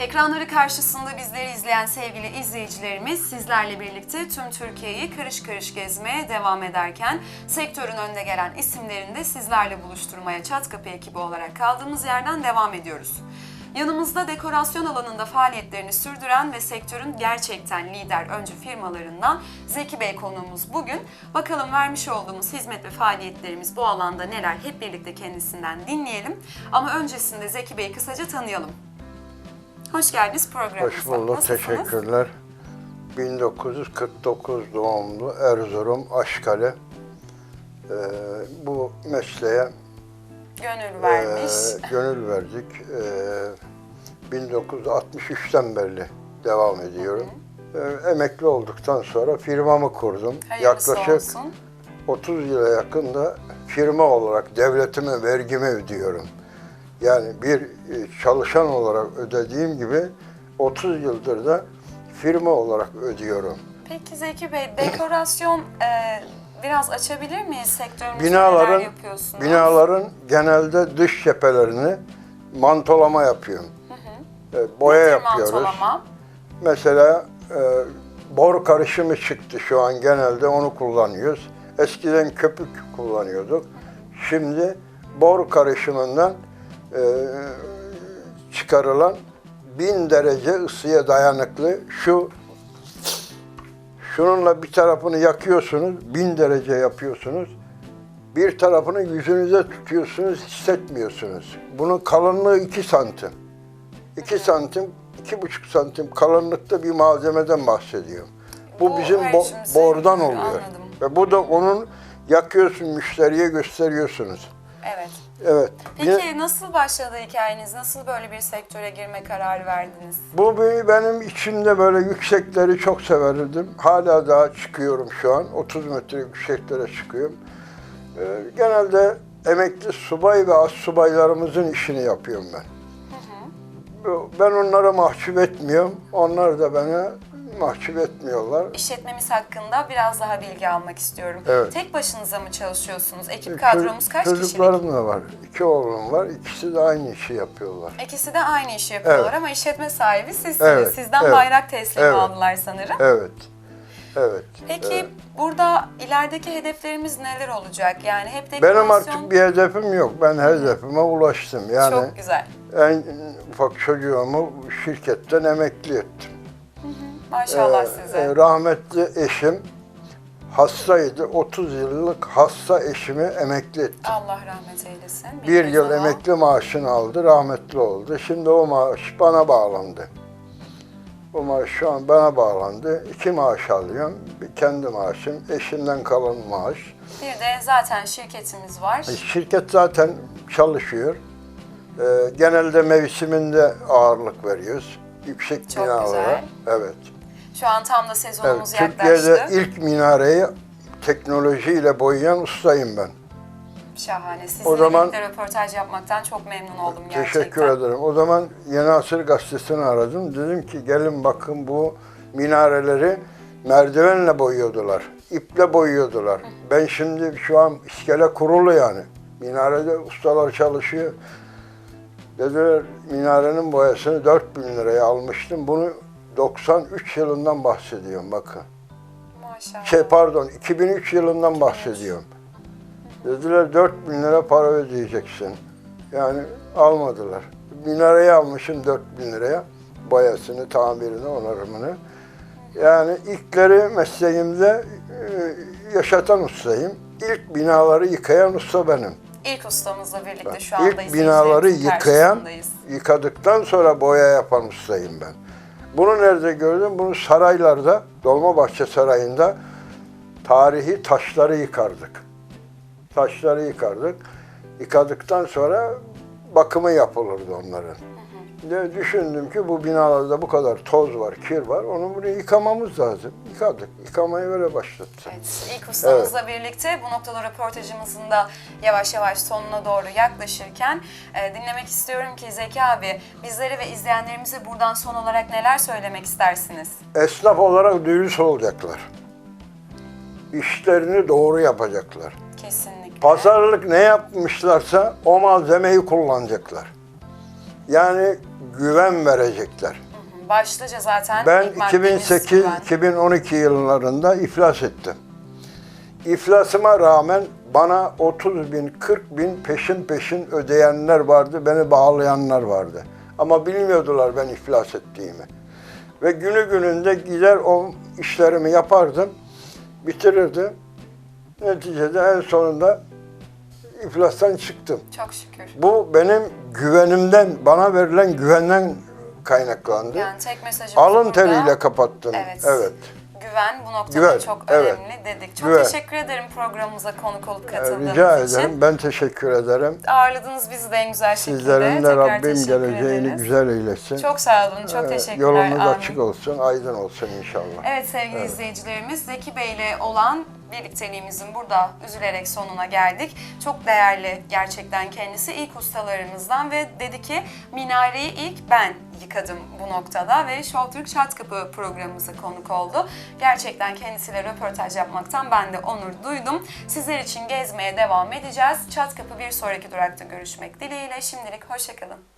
Ekranları karşısında bizleri izleyen sevgili izleyicilerimiz sizlerle birlikte tüm Türkiye'yi karış karış gezmeye devam ederken sektörün önde gelen isimlerini de sizlerle buluşturmaya Çatkapı ekibi olarak kaldığımız yerden devam ediyoruz. Yanımızda dekorasyon alanında faaliyetlerini sürdüren ve sektörün gerçekten lider öncü firmalarından Zeki Bey konuğumuz bugün. Bakalım vermiş olduğumuz hizmet ve faaliyetlerimiz bu alanda neler hep birlikte kendisinden dinleyelim. Ama öncesinde Zeki Bey'i kısaca tanıyalım. Hoş geldiniz programımıza. Hoş bulduk, Nasılsınız? teşekkürler. 1949 doğumlu Erzurum Aşkale. Ee, bu mesleğe Gönül e, vermiş. gönül verdik. Ee, 1963'ten beri devam ediyorum. Ee, emekli olduktan sonra firmamı kurdum. Hayırlısı Yaklaşık olsun. 30 yıla yakın da firma olarak devletime vergimi ödüyorum. Yani bir e, çalışan olarak ödediğim gibi 30 yıldır da firma olarak ödüyorum. Peki Zeki Bey, dekorasyon e, biraz açabilir miyiz? Sektörümüzde Binaların neler yapıyorsunuz? binaların genelde dış cephelerini mantolama yapıyorum. E, Boya Nedir yapıyoruz. mantolama? Mesela e, bor karışımı çıktı şu an genelde onu kullanıyoruz. Eskiden köpük kullanıyorduk. Şimdi bor karışımından çıkarılan bin derece ısıya dayanıklı şu şununla bir tarafını yakıyorsunuz, bin derece yapıyorsunuz. Bir tarafını yüzünüze tutuyorsunuz, hissetmiyorsunuz. Bunun kalınlığı 2 santim. 2 santim, iki buçuk santim kalınlıkta bir malzemeden bahsediyorum. Bu, Bu bizim bo- bordan yarıyor, oluyor. anladım. Ve bu da onun yakıyorsun, müşteriye gösteriyorsunuz. Evet. Evet. Peki Bir- nasıl başladı hikayeniz? Nasıl böyle bir sektöre girme kararı verdiniz? Bu bir- benim içimde böyle yüksekleri çok severdim. Hala daha çıkıyorum şu an. 30 metre yükseklere çıkıyorum. Ee, genelde emekli subay ve az subaylarımızın işini yapıyorum ben. Bu- Ben onlara mahcup etmiyorum. Onlar da bana mahcup etmiyorlar. İşletmemiz hakkında biraz daha bilgi almak istiyorum. Evet. Tek başınıza mı çalışıyorsunuz? Ekip kadromuz kaç kişilik? Çocuklarım da var. İki oğlum var. İkisi de aynı işi yapıyorlar. İkisi de aynı işi yapıyorlar Evet. ama işletme sahibi sizsiniz. Evet, Sizden evet, bayrak teslimi evet. aldılar sanırım. Evet. Evet. Peki evet. burada ilerideki hedeflerimiz neler olacak? Yani hep Benim dekorasyon... artık bir hedefim yok. Ben hedefime ulaştım. Yani Çok güzel. En ufak çocuğumu şirketten emekli ettim. Maşallah Ee, size. e, rahmetli eşim hastaydı. 30 yıllık hasta eşimi emekli ettim. Allah rahmet eylesin. Bir yıl daha. emekli maaşını aldı, rahmetli oldu. Şimdi o maaş bana bağlandı. O maaş şu an bana bağlandı. İki maaş alıyorum. Bir kendi maaşım, eşimden kalan maaş. Bir de zaten şirketimiz var. E, Şirket zaten çalışıyor. Ee, genelde mevsiminde ağırlık veriyoruz. Yüksek Çok binalara. güzel. Evet. Şu an tam da evet. sezonumuz Türkiye'de yaklaştı. ilk minareyi teknolojiyle boyayan ustayım ben. Şahane. Sizinle O zaman- röportaj yapmaktan çok memnun oldum gerçekten. Teşekkür ederim. O zaman Yeni Asır Gazetesi'ni aradım. Dedim ki gelin bakın bu minareleri merdivenle boyuyordular. iple boyuyordular. Ben şimdi şu an iskele kurulu yani. Minarede ustalar çalışıyor. Dediler minarenin boyasını 4000 liraya almıştım. Bunu 93 yılından bahsediyorum bakın. Maşallah. Şey pardon 2003 yılından bahsediyorum. Dediler 4000 lira para ödeyeceksin. Yani almadılar. Minareyi almışım 4000 liraya. Boyasını, tamirini, onarımını. Yani ilkleri mesleğimde e, yaşatan ustayım. İlk binaları yıkayan usta benim. İlk ustamızla birlikte şu anda İlk binaları yıkayan, yıkadıktan sonra boya yapan ustayım ben. Bunu nerede gördüm? Bunu saraylarda, Dolmabahçe Sarayı'nda tarihi taşları yıkardık. Taşları yıkardık. Yıkadıktan sonra bakımı yapılırdı onların. De düşündüm ki bu binalarda bu kadar toz var, kir var. Onu bunu yıkamamız lazım. Yıkadık. Yıkamayı böyle başlattık. Evet, ilk ustamızla birlikte bu noktada röportajımızın da yavaş yavaş sonuna doğru yaklaşırken e, dinlemek istiyorum ki Zeki abi bizlere ve izleyenlerimize buradan son olarak neler söylemek istersiniz? Esnaf olarak dürüst olacaklar. İşlerini doğru yapacaklar. Kesinlikle. Pazarlık ne yapmışlarsa o malzemeyi kullanacaklar. Yani güven verecekler. Başlıca zaten Ben ilk maddemiz 2008-2012 yıllarında iflas ettim. İflasıma rağmen bana 30 bin, 40 bin peşin peşin ödeyenler vardı, beni bağlayanlar vardı. Ama bilmiyordular ben iflas ettiğimi. Ve günü gününde gider o işlerimi yapardım, bitirirdim. Neticede en sonunda iflastan çıktım. Çok şükür. Bu benim güvenimden, bana verilen güvenden kaynaklandı. Yani tek mesajımız Alın burada, teriyle kapattım. Evet. evet. Güven bu noktada Güven, çok evet. önemli dedik. Çok Güven. teşekkür ederim programımıza konuk olup Ee, katıldığınız Rica için. ederim. Ben teşekkür ederim. Ağırladınız bizi de en güzel şekilde. Sizlerin de Rabbim geleceğini ederiz. güzel eylesin. Çok sağ olun, çok Ee, teşekkürler. Yolunuz Amin. açık olsun, aydın olsun inşallah. Evet sevgili izleyicilerimiz Zeki Bey ile olan birlikteliğimizin burada üzülerek sonuna geldik. Çok değerli gerçekten kendisi ilk ustalarımızdan ve dedi ki minareyi ilk ben yıkadım bu noktada ve Show Türk Çat Kapı programımıza konuk oldu. Gerçekten kendisiyle röportaj yapmaktan ben de onur duydum. Sizler için gezmeye devam edeceğiz. Çat Kapı bir sonraki durakta görüşmek dileğiyle. Şimdilik hoşçakalın.